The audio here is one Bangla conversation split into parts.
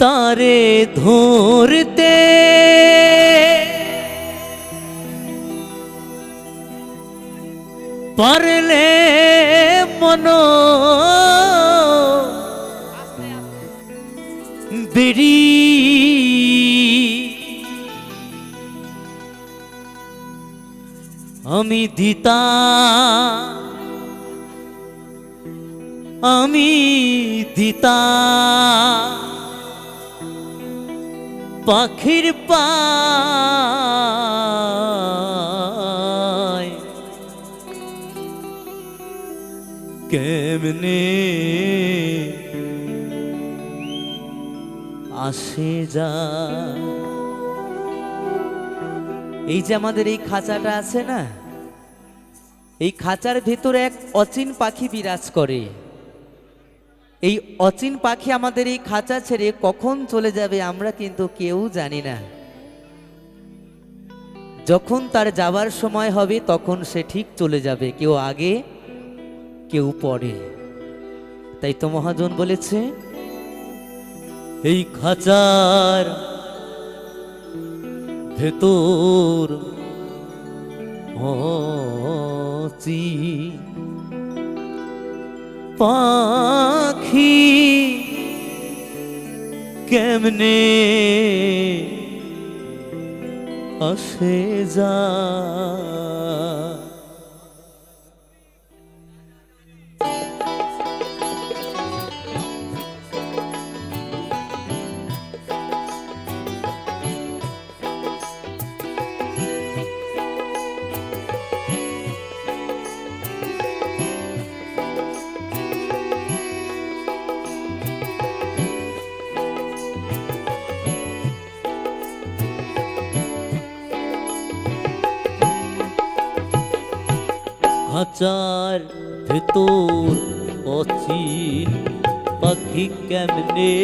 তারে ধরতে। পারলে মন বিড়ি আমি দিতা আমি দিতা। পাখির পায়। কেমনে আসে যা। এই যে আমাদের এই খাঁচাটা আছে না? এই খাঁচার ভেতরে এক অচিন পাখি বিরাজ করে। এই অচিন পাখি আমাদের এই খাঁচা ছেড়ে কখন চলে যাবে আমরা কিন্তু কেউ জানি না। যখন তার যাবার সময় হবে তখন সে ঠিক চলে যাবে, কেউ আগে, কেউ পরে। তাই তো মহাজন বলেছে, এই খাঁচার ভেতর অচি পাখি কেমনে আসে যা খাঁচার ভেতর অচিন পাখি কেমনে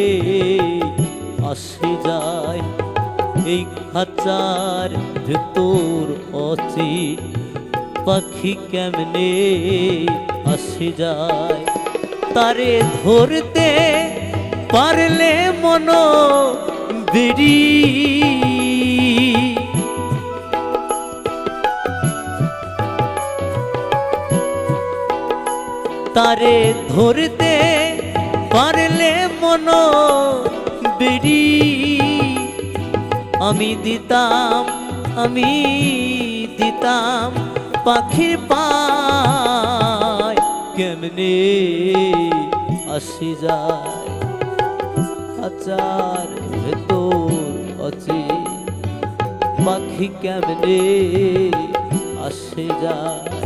আসে যায় এই খাঁচার ভেতর অচিন পাখি কেমনে আসে যায় তারে ধরতে পারলে মন বেরি তারে ধরতে পারলে মন বেরি। আমি দিতাম আমি দিতাম পাখির পায়। কেমনে আসি যায় আচার ভেতর আছে? পাখি কেমনে আসে যায়?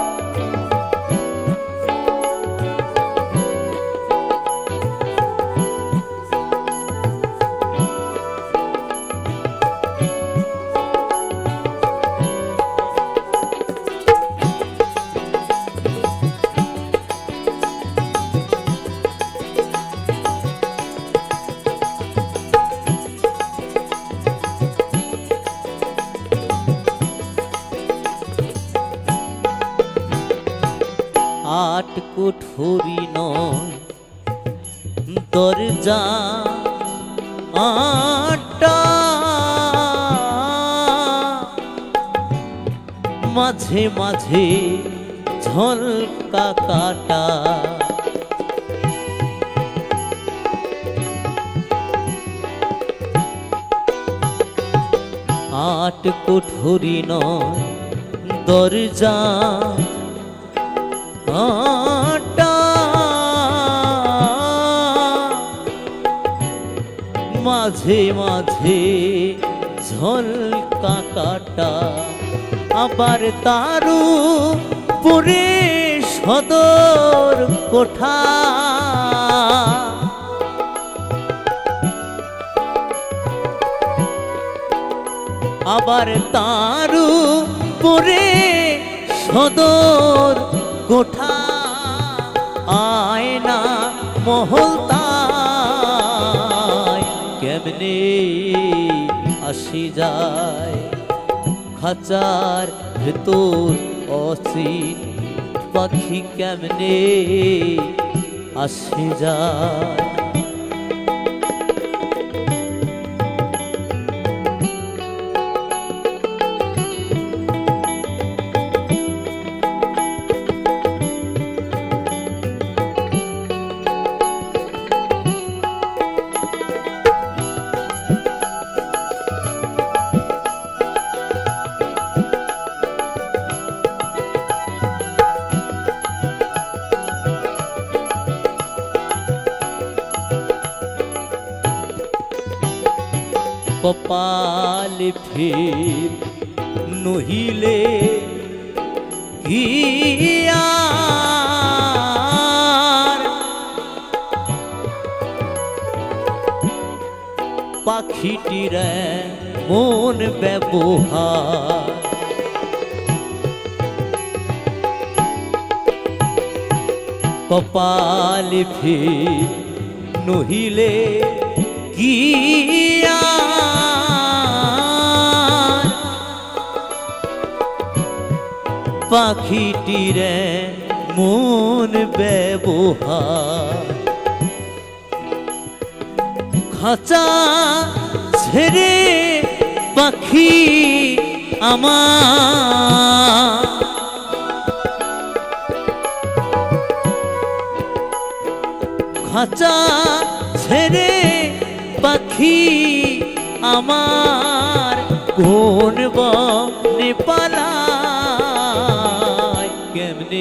দরজা আটটা মাঝে মাঝে ঝলকা কাটা। আট কুঠুরি নয় দরজা আটা মাঝে মাঝে ঝলকা কাটা আবার তারু পুরে সদর কোঠা। আবার তারু পরে সদর কোঠা। আয়না মহল তাই কেমনে আসি যায়। খাঁচার ভেতর অসি পাখি কেমনে আসি যায়? কপাল ফির নহিলে পাখিটির মন ব্যবহার। কপাল ফির নহিলে কি পাখিটির মন ব্যবহার। খাঁচা ছেড়ে পাখি আমার। খাঁচা ছেড়ে পাখি আমার। কোন বনে কেমনে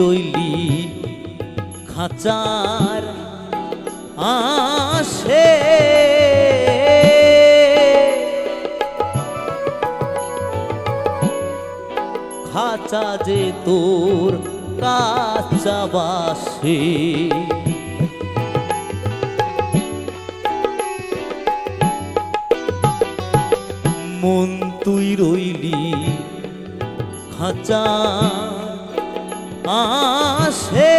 রইলি খাঁচার আসে খাঁচা যে তোর কাঁচা বাসে। মন তুই রইলি খাঁচা আসে।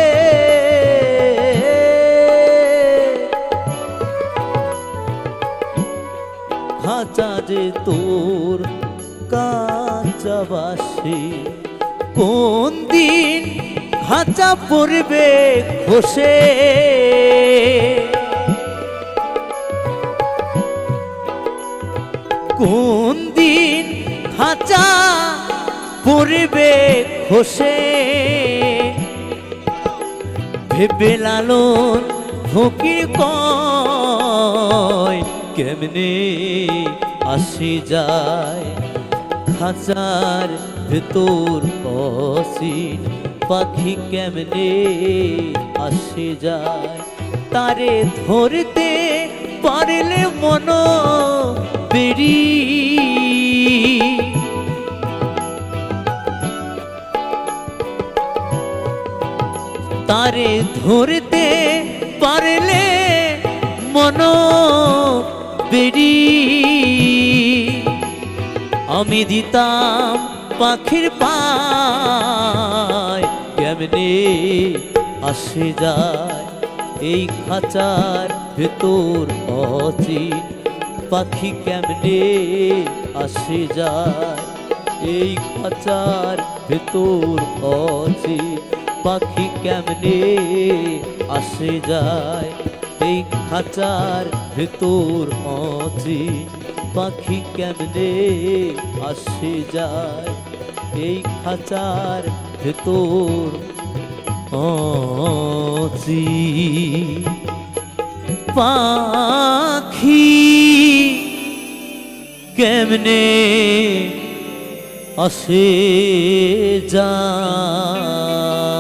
খাঁচা যে তোর কাঁচা বাসে কোন দিন খাঁচা পড়বে খসে? কোন দিন খাঁচা পড়বে খসে? ভেবে লালন ফকির কেমনে আসি যায় খাঁচার ভেতর অসীন পাখি, কেমনে আসে যায়? তারে ধরতে পারলে মন বেরি তারে ধরতে পারলে মন বেরি। আমি দিতাম পাখির পায়, কেমনে আসে যায় এই খাঁচার ভেতর অচিন পাখি, কেমনে আসে যায় এই খাঁচার ভেতর অচিন পাখি কেমনে আসে যায়? এই খাঁচার ভেতর অচিন পাখি কেমনে আসে যায়? এই খাঁচার ভেতর অচি পাখি কেমনে আসে যায়?